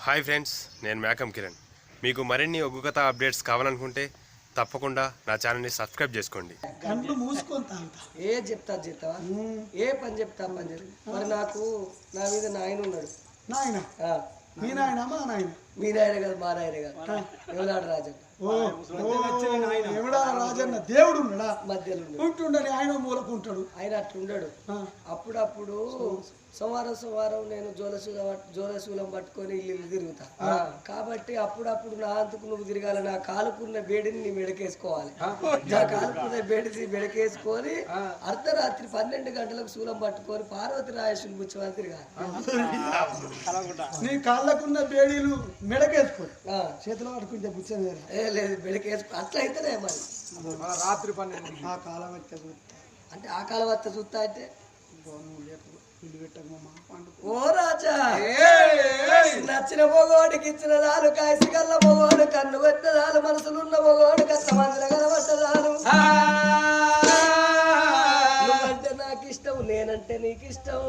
Hi friends నేను మేకం కిరణ్. మీకు మరిన్ని ఒగ్గు కథ అప్డేట్స్ కావాలనుకుంటే తప్పకుండా నా ఛానల్ని సబ్స్క్రైబ్ చేసుకోండి. కళ్ళు మూసుకొని తాగుతా. ఏ చెప్తా చెప్తావా ఏ పని చెప్తా పని చెప్తా మరి నాకు నా మీద నాయన ఉన్నాడు. నాయన? ఆ, మీ నాయన మా నాయన? మీ నాయన కాదు మా నాయన కాదు. ఎవలాడు రాజు ఓ ఓ, ఎవడా రాజన్న? దేవుడు ఉన్నాడా. మధ్యలో. ఉంటుండని ఆయన మూలకుంటాడు ఆయన అట్లుండడు. అప్పుడప్పుడు సోమవారం సోమవారం నేను జోలశూలం జోలశూలం పట్టుకొని ఇల్లు ఇల్లు తిరుగుతా. కాబట్టి అప్పుడప్పుడు నా అంతకు నువ్వు తిరగాలి నా కాలుకున్న వేడిని నీ మెడకేసుకోవాలి. నా కాలుకున్న వేడిని మెడకేసుకొని అర్ధరాత్రి పన్నెండు గంటలకు శూలం పట్టుకొని పార్వతి రాయేశ్వరి కూర్చోవాలి తిరగాలి. నీ కాళ్ళకున్న బేడీలు మెడకేసుకో ఆ, చేతిలో పట్టుకుంటే పుచ్చని వేరే ఏ లేదు మెడకేసుకో అట్లా అయితేనే మరి రాత్రి పన్నెండు ఆ కాలం అంటే ఆ కాలం వస్తే చూస్తా అయితే నువ్వు ఓ రాజా! నచ్చిన మొగోడికి ఇచ్చిన దాలు కాయసి కల్ల మొగోడు కన్ను పెట్టదాలు మనసులున్న మొగోడు కన్న మందుల కనబట్టదాలు నువ్వంటే నాకు ఇష్టం నేనంటే నీకు ఇష్టం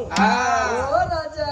ఓ రాజా!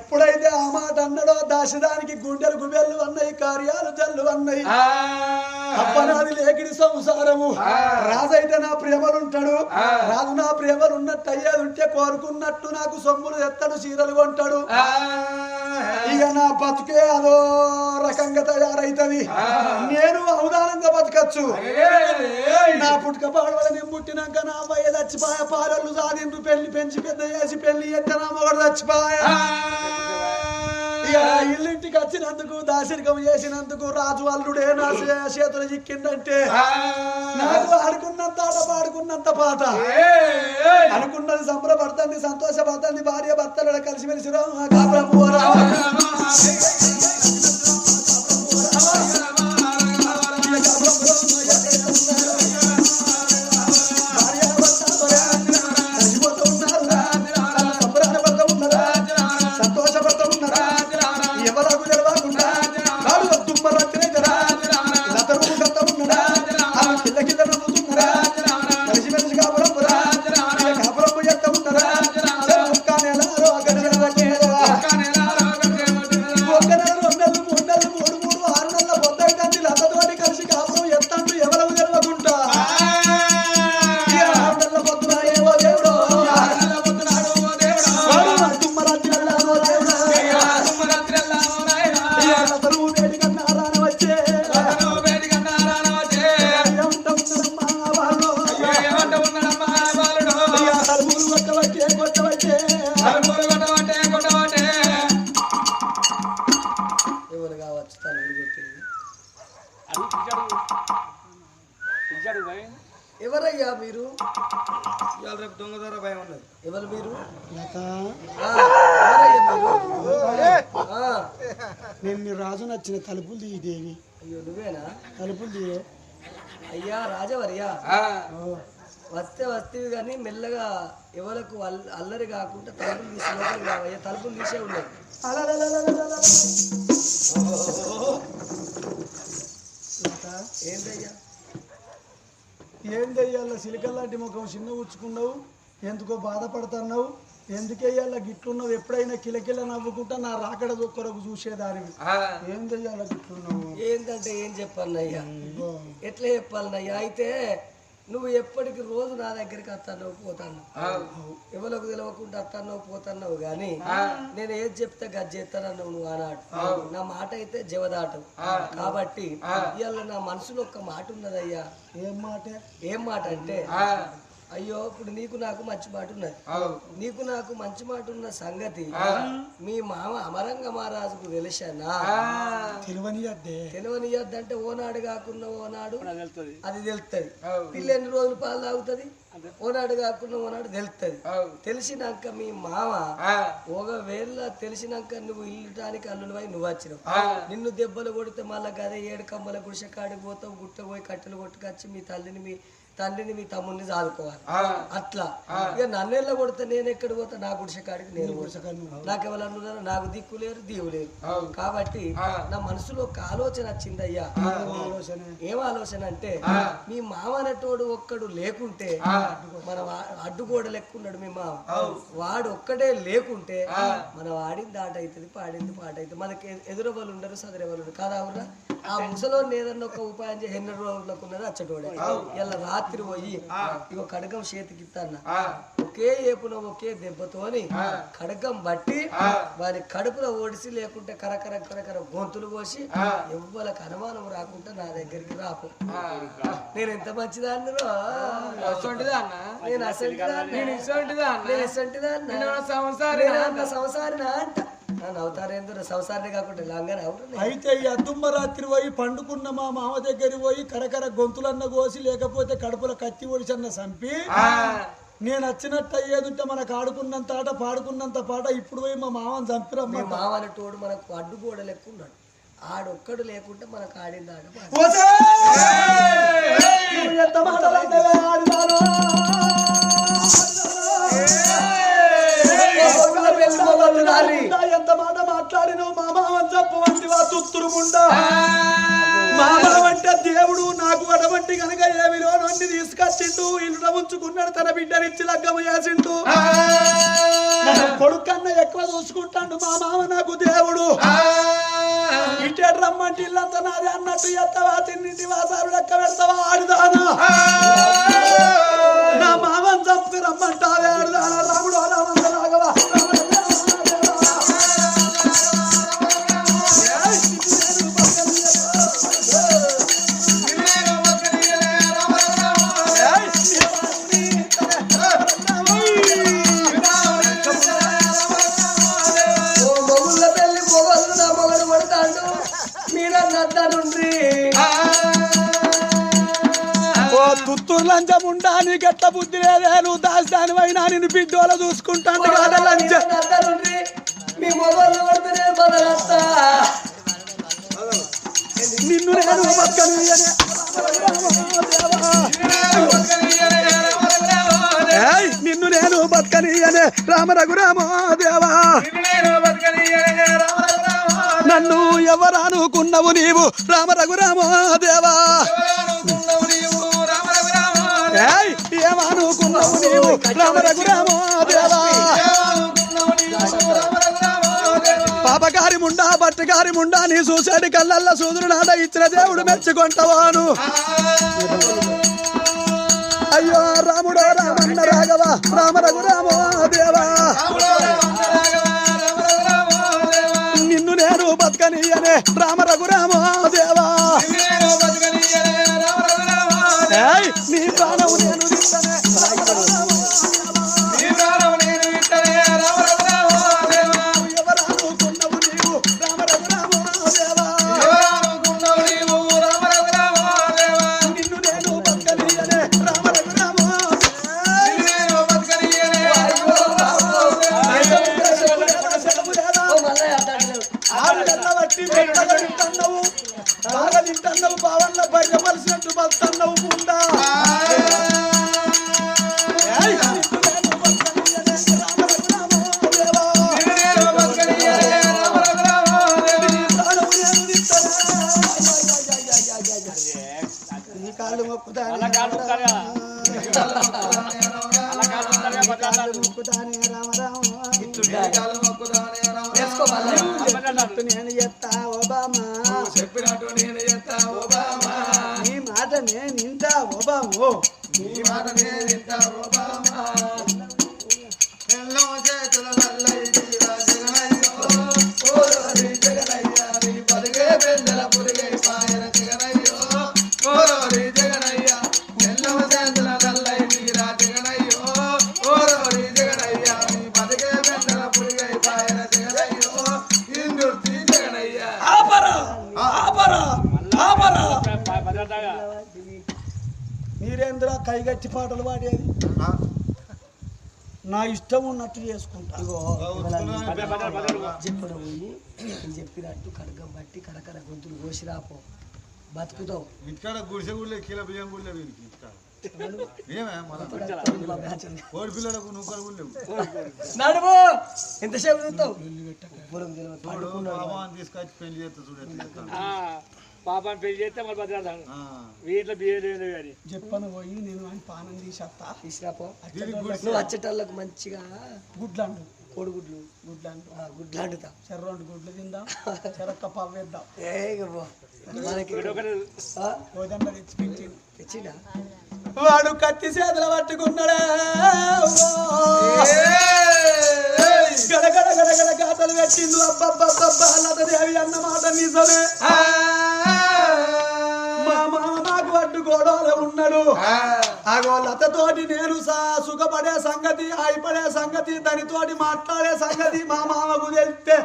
ఎప్పుడైతే ఆ మాట అన్నాడో దాశదానికి గుండెలు గుబెళ్ళు అన్నాయి కార్యాలు జల్లు అన్నాయి అప్పనాది లేకిడి సంసారము. రాజైతే నా ప్రేమలుంటాడు. రాజు నా ప్రేమలు ఉన్నట్టు అయ్యేది ఉంటే కోరుకున్నట్టు నాకు సొమ్ములు ఎత్తడు చీరలు కొంటాడు. ఇక నా బతుకే అదో రకంగా తయారైతది నేను అవధానంగా బతకచ్చు నా పుట్టుక పాడవల నేను పుట్టినాక నా అమ్మాయి చచ్చిపోయా పాలలు సాధింపు పెళ్ళి పెంచి పెద్ద చేసి పెళ్ళి ఎత్త నా మొగడు చచ్చిపోయా ఇల్లింటికి వచ్చినందుకు దాశరికం చేసినందుకు రాజు అల్లుడే నా చేతులు చిక్కిందంటే నాకు ఆడుకున్నంత ఆట పాడుకున్నంత పాట అనుకున్నది సంబరపడుతుంది సంతోషపడుతుంది భార్య భర్తలు కలిసిమెలిసి రా కానీ మెల్లగా ఎవరికి అల్- అల్లరి కాకుండా తలుపులు తీసి లోపలికి రావయ్యా. తలుపులు తీసే ఉన్నాయి అలలలలలలల. లత ఏంటయ్యా ఏం చెయ్యాల సిలికల్ లాంటి ముఖం చిన్న ఉచ్చుకున్నావు ఎందుకో బాధపడుతున్నావు? ఎందుకెయ్యాల గిట్లున్నావు? ఎప్పుడైనా కిలకిల నవ్వుకుంటా నా రాకడ కొరకు చూసేదానివి. ఏం చెయ్యాల గిట్లున్నావు? ఏంటంటే ఏం చెప్పన్నయ్యా ఇగో, ఎట్లా చెప్పాలన్నయ్యా? అయితే నువ్వు ఎప్పటికి రోజు నా దగ్గరికి వస్తాను పోతాను. ఎవరికి తెలియకుండా వస్తాను పోతున్నావు కానీ నేను ఏది చెప్తే గది చేస్తానన్నావు నువ్వు ఆనాడు. నా మాట అయితే జవదాటు. కాబట్టి ఇవాళ నా మనసులో ఒక్క మాట ఉన్నదయ్యా. ఏం మాట? ఏం మాట అంటే అయ్యో ఇప్పుడు నీకు నాకు మంచి మాట ఉన్నది నీకు నాకు మంచి మాట ఉన్న సంగతి మీ మామ అమరంగ మహారాజుకు తెలిసానా తెలివనియద్దే. ఓనాడు కాకుండా ఓనాడు అది తెలుస్తుంది పిల్ల ఎన్ని రోజులు పాలు తాగుతుంది? ఓనాడు కాకుండా ఓనాడు తెలుస్తుంది తెలిసినాక మీ మామ ఒకవేళ తెలిసినాక నువ్వు ఇల్లటానికి అల్లునివై నువ్వు వచ్చినావు. నిన్ను దెబ్బలు కొడితే మళ్ళా గదే ఏడు కమ్మల గుడిసె కాడికి పోతావు గుట్ట పోయి కట్టెలు కొట్టుకొచ్చి మీ తల్లిని మీ తండ్రిని మీ తమ్ముడిని సాదుకోవాలి అట్లా. ఇక నన్నెళ్ళ కొడితే నేను ఎక్కడ పోతా? నా గుడిసె కాడికి నేను నాకు ఎవరన్నా నాకు దిక్కు లేరు దీవు లేరు కాబట్టి నా మనసులో ఒక ఆలోచన వచ్చిందయ్యా. ఆలోచన ఏం ఆలోచన అంటే మీ మామ అనేటోడు ఒక్కడు లేకుంటే మన అడ్డుగోడ లెక్కున్నాడు మీ మామ. వాడు ఒక్కడే లేకుంటే మన వాడింది ఆట అవుతుంది పాడింది పాట అవుతుంది. మనకి ఎదురు వాళ్ళు ఉండరు సదరు వాళ్ళు ఉండరు. కాదా ఆ ముసలోని ఏదన్నా ఒక ఉపాయం చేసి ఎన్ని రోజులకు ఉన్నది అచ్చటోడే. ఇలా రాత్రి పోయి ఇగో కడగం చేతికి ఇస్తాన్న ఒకే ఏపున ఒకే దెబ్బతోని కడగం బట్టి వారి కడుపులో ఓడిసి లేకుంటే కరకర కరకర గొంతులు కోసి ఎవ్వలకు అనుమానం రాకుండా నా దగ్గరికి రాపు నేను ఎంత మంచిదాన్ని నేను అసంటిదాన్ని? నేను నేను అంట. అవుతారేందో సంసారిని కాకుండా లాంగానే అవుతుంది అయితే ఈ అద్దుమ్మ రాత్రి పోయి పండుకున్న మా మామ దగ్గర పోయి కరకర గొంతులన్న కోసి లేకపోతే కడుపుల కత్తి ఒడిచన్న చంపి నేను వచ్చినట్టు అయ్యేదుంటే మనకు ఆడుకున్నంత ఆట పాడుకున్నంత పాట ఇప్పుడు పోయి మా మామని చంపిరమ్మ మామని తోడు మనకు అడ్డుగోడ లెక్కున్నాడు ఆడొక్కడు లేకుంటే మనకు ఆడింది ఎంత మాట మాట్లాడినావు మామని చెప్పవంటివా తుత్తురుముండా మా మామంటే దేవుడు నాకు అటువంటి కనుక ఏమిలో నుండి తీసుకొచ్చిండు. ఇల్లు ఉంచుకున్నాడు తన బిడ్డనిచ్చి లగ్గమ చేసిండు. కొడుకు కన్నా ఎక్కువ చూసుకుంటాడు మా మామ నాకు దేవుడు. ఇటే రమ్మంటే ఇల్లంతా నాది అన్నట్టు ఎత్తవా తిన్నింటి వాసాలు లెక్క పెడతావా? ఆడుదానా నా మామని చంపి రమ్మంటావే ఆడుదానా రాముడు రామంత రాఘవా ఉండా నీ గట్ట బుద్ధి లేదే. నువ్వు దాస్తాని అయినా నేను బిడ్డోల చూసుకుంటాను నిన్ను నేను నిన్ను నేను బతకనియనే రామ రఘురామో దేవా నన్ను ఎవరనుకున్నావు నీవు? రామ రఘురామో దేవా ఏయ్, ఏమనుకున్నావు నీవు రామ రఘురామో దేవా. పాపగారి ముండా బట్టగారి ముండా నీ చూసాడు కళ్ళల్లో సూదురు నాద ఇచ్చిన దేవుడు మెచ్చుకుంటావాను. అయ్యో రాముడో రామన్న రాఘవ రామ రఘురామో దేవా. నిన్ను నేను బతకనియనే రామ రఘురామో ఒబాము నీ పాటలు పాడేది? నా ఇష్టం ఉన్నట్టు చేసుకుంటా. చెప్పడం పోయి నేను చెప్పినట్టు కడగం బట్టి కరకర గొంతులు కోసి రాపో బతుకుతావు. ఇక్కడ గుడిసె గుడిలే కిలో బియ్యం గుడిలే నడుము ఎంతసేపు చూస్తావు తీసుకొచ్చి పెళ్ళి చేస్తా చూడు పాపం పెళ్ళి చేస్తే మరి బతికేస్తాను. ఆ. వీటిలో లేదు కానీ. చెప్పను పోయి నేను అని పానం తీసేస్తా. గుడిసె నువ్వు వచ్చేటోళ్ళకు మంచిగా గుడ్లండు. కోడిగుడ్లు. గుడ్లండు. ఆ, గుడ్లు అండుతా చెర రెండు గుడ్లు తిందాం. చెరొక్క పవ్వేద్దాం ఏ. మనకి తెచ్చి తెచ్చిండా? వాడు కత్తి చేతుల పట్టుకున్నాడే. గడగడ గడగడ గాతలు పెట్టిండు. అబ్బబ్బబ్బబ్బా లతదేవి అన్న మాట నిజమే. అడ్డు గోడలో ఉన్నాడు. అగో లతతోటి నేను సుఖపడే సంగతి అయిపడే సంగతి దానితోటి మాట్లాడే సంగతి మా మామకు తెలిస్తే.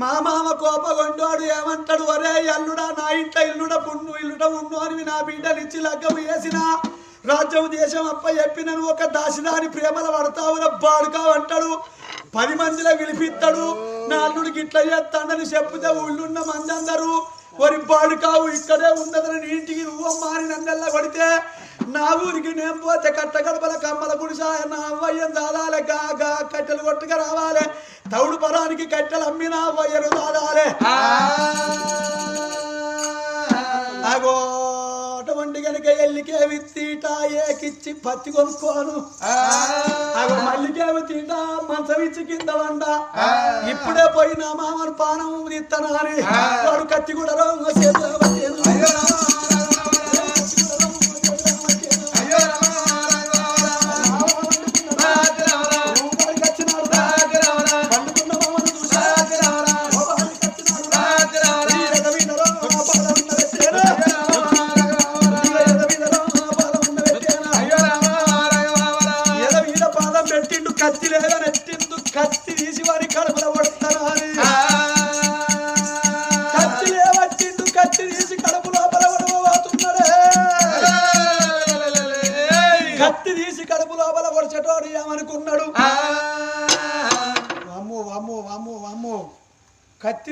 మా మామ కోపగొండోడు ఏమంటాడు? ఒరే అల్లుడా నా ఇంట ఇల్లుడ పున్ను ఇల్లుట ఉన్ను అని నా బిడ్డనిచ్చి లగ్గము వేసిన రాజ్యం దేశం అప్ప చెప్పినను ఒక దాసిదాని ప్రేమల పడతావు బాడుకా అంటాడు. పది మందిలో విలిపిస్తాడు నా అల్లుడు గిట్ల చేస్తాడని చెప్తే ఊళ్ళున్న మంది అందరూ వరి బాడుకావు ఇక్కడే ఉన్నదని ఇంటికి. నువ్వు మారి నన్నెల్ల కొడితే నా ఊరికి నేను పోతే కట్ట గడపల కమ్మల గుడిసాయ నా అవ్వయ్యం దాదాలే. గా కట్టెలు కొట్టుగా రావాలి. తౌడు పరానికి కట్టెలు అమ్మి నా అవ్వయ్యను దాదాలే. అగో ఎల్లికే విత్తీట ఏకిచ్చి పత్తి కొనుక్కోను. మల్లికేమి తీట మంచం ఇచ్చి కింద వండ. ఇప్పుడే పోయి నా మామను పానం తీస్తాను అని వాడు కత్తి కూడా రోగ చేతిలో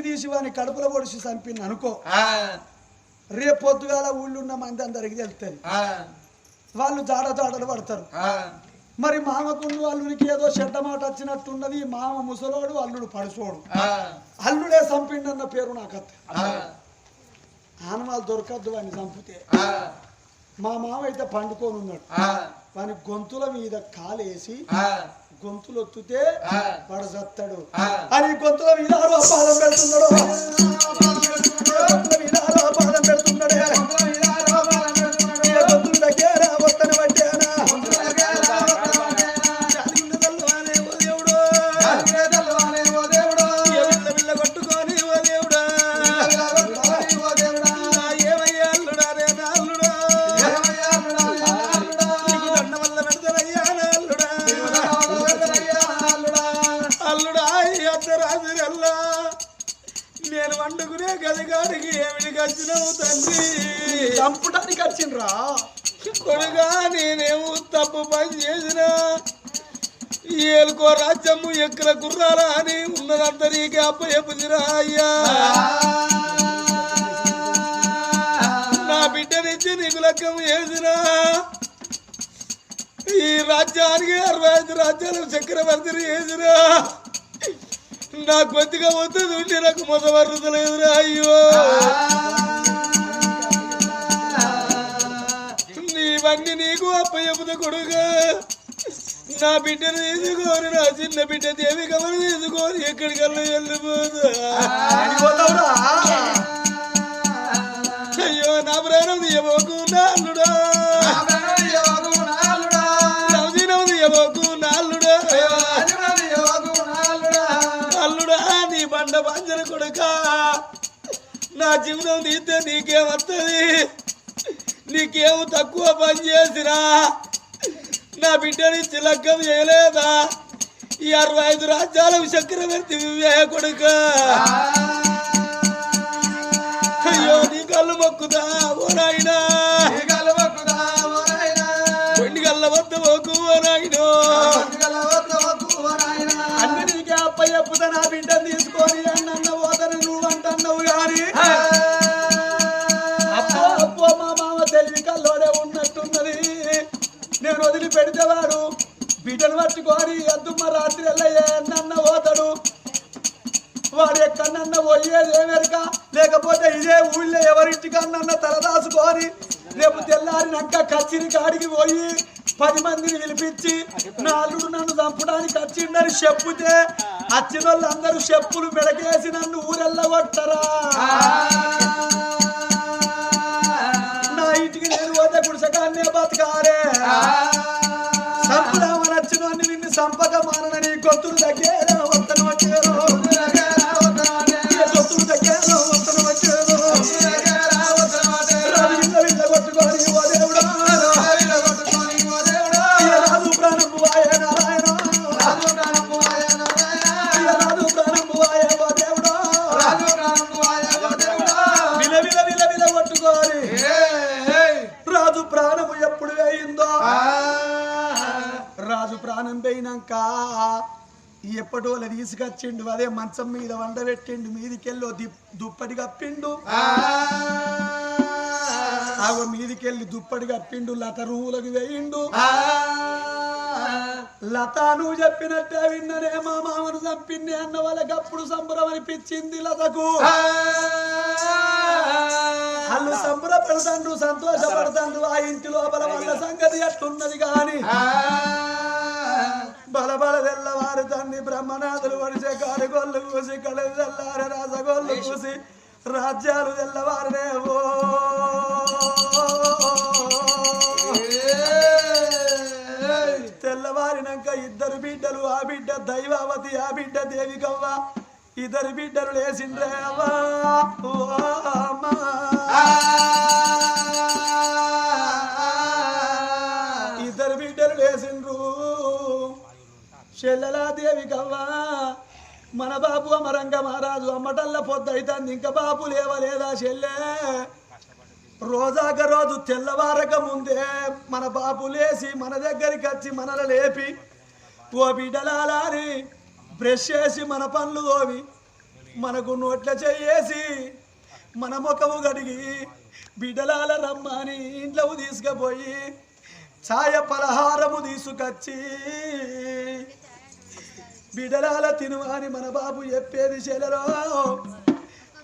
తీసి వాని కడుపులో పొడిచి చంపింది అనుకో. రేపు పొద్దుగాల ఊళ్ళున్న మంది అందరికి తెలుస్తుంది వాళ్ళు జాడ జాడలు పడతారు. మరి మామకున్న అల్లుడికి ఏదో చెడ్డ మాట వచ్చినట్టున్నది మామ ముసలోడు అల్లుడు పడుసోడు అల్లుడే చంపిండన్న పేరు నాకు అత్త ఆనవాళ్ళు దొరకద్దు వాడిని చంపితే. మా మామ అయితే పండుకొని ఉన్నాడు వాని గొంతుల మీద కాలేసి గొంతులు ఒత్తుతే వాడు చస్తాడు అని గొంతుల మీద ఆరో పాదం పెడుతున్నాడు. మీద ఆరో పాదం పెడుతున్నాడే. గదిగాడికి ఏమిటి వచ్చినావు తండ్రి? చంపడానికి వచ్చిండ్రా? కొడుగా నేనేమో తప్పు పని చేసినా. ఏలుకో రాజ్యము ఎక్కల గుర్రాలా అని ఉన్నదంతా నీకే అప్ప చెప్పుదిరా అయ్యా రాజ్యం వేసినా ఈ రాజ్యానికి అరవై ఐదు రాజ్యాలు చక్రవర్తిని వేసినా నా కొద్దిగా వద్దు ఉండి నాకు మొదవరుదలేదురా అయ్యో. నీవన్నీ నీకు అప్పయ్యపుత కొడుగా నా బిడ్డను తీసుకొని నా చిన్న బిడ్డ దేవి కమలు తీసుకొని ఎక్కడికల్లా వెళ్ళిపోదా అయ్యో నా ప్రాణం తీయబోకు నాల్లుడా నా జీవనం తీస్తే నీకేమత్తది? నీకేం తక్కువ పని చేసినా? నా బిడ్డని తిలక్కం చేయలేదా? ఈ అరవై ఐదు రాజ్యాలకు చక్రవర్తి వివే కొడుక. అయ్యో నీ కళ్ళు మొక్కుదా ఓ నాయనా? పెడితేవాడు. బిడ్డను పట్టుకొని అద్దుమ్మ రాత్రి వెళ్ళయ్యే నన్న పోతాడు. వాడు ఎక్కడన్న పోయేది ఏమెరక లేకపోతే ఇదే ఊళ్ళో ఎవరింటికన్నా తలదాసుకొని రేపు తెల్లారినాక కచ్చిరి కాడికి పోయి పది మందిని పిలిపించి నా అల్లుడు నన్ను చంపడానికి వచ్చిందని చెప్పుతే వచ్చిన వాళ్ళందరూ చెప్పులు మెడకేసి నన్ను ఊరెళ్ళగొట్టరా నా ఇంటికి నేను పోతే గుడిసెకాన్నే బతకాలే సంపదామని వచ్చిన నిన్ను సంపక మానని కొత్తులు దగ్గర. ఎప్పటోళ్ళ తీసుకొచ్చిండు అదే మంచం మీద వండబెట్టిండు మీదికెళ్ళి దుప్పటి కప్పిండు. ఆగో మీదికెళ్ళి దుప్పటి కప్పిండు లత రూలకు వేయిండు. లత నువ్వు చెప్పినట్టే విన్ననే మా మామను చంపింది అన్న వాళ్ళకి అప్పుడు సంబరం అనిపించింది లతకు వాళ్ళు సంబరపడతాండ్రు సంతోషపడతాండ్రు ఆ ఇంటి లోపల వాళ్ళ సంగతి ఎట్లున్నది గాని బలబల తెల్లవారు తండ్రి బ్రహ్మనాథులు వడిసే కాడుగోళ్ళు కూసి కడలు తెల్లారు రాసగోళ్ళు కూసి రాజ్యాలు తెల్లవారునే ఓ. తెల్లవారినాక ఇద్దరు బిడ్డలు ఆ బిడ్డ దైవావతి ఆ బిడ్డ దేవికవ్వ. ఇద్దరు బిడ్డలు లేచిండ్రే అవ్వా. చెల్లెలాదేవి కవ్వా మన బాబు అమరంగ మహారాజు అమ్మటల్ల పొద్దైతుంది ఇంకా బాబు లేవలేదా చెల్లె? రోజాక రోజు తెల్లవారక ముందే మన బాబు లేచి మన దగ్గరికి వచ్చి మనల లేపి ఓ బిడ్డలాలని బ్రష్ చేసి మన పనులు తోవి మనకు నోట్ల చేసి మన ముఖము గడిగి బిడ్డలాల రమ్మని ఇంట్లో తీసుకుపోయి ఛాయ పలహారము తీసుకొచ్చి బిడలాల తిను అని మన బాబు చెప్పేది చెలలో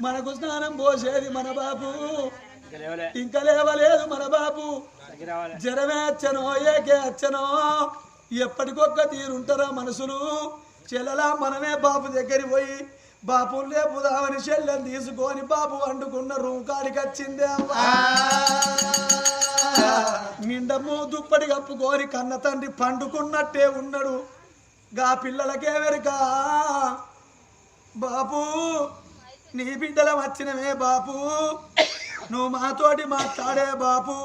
మనకు స్నానం పోసేది మన బాబు. ఇంకా లేవలే. ఇంకా లేవలేదు మన బాబు. జ్వరమే అచ్చనో ఏకే అచ్చనో. ఎప్పటికొక్క తీరుంటారా మనసులు. చెల్లలా మనమే బాబు దగ్గరికి పోయి బాపు లేపుదామని చెల్లెని తీసుకొని బాబు వండుకున్న రూమ్ కాడికి వచ్చిందే అవ్వా నిండము దుప్పటి కప్పుకొని కన్న తండ్రి పండుకున్నట్టే ఉన్నాడు. గా పిల్లలకే వెనుక బాపు నీ బిడ్డల వచ్చినవే బాపు. నువ్వు మాతోటి మాట్లాడే బాపు.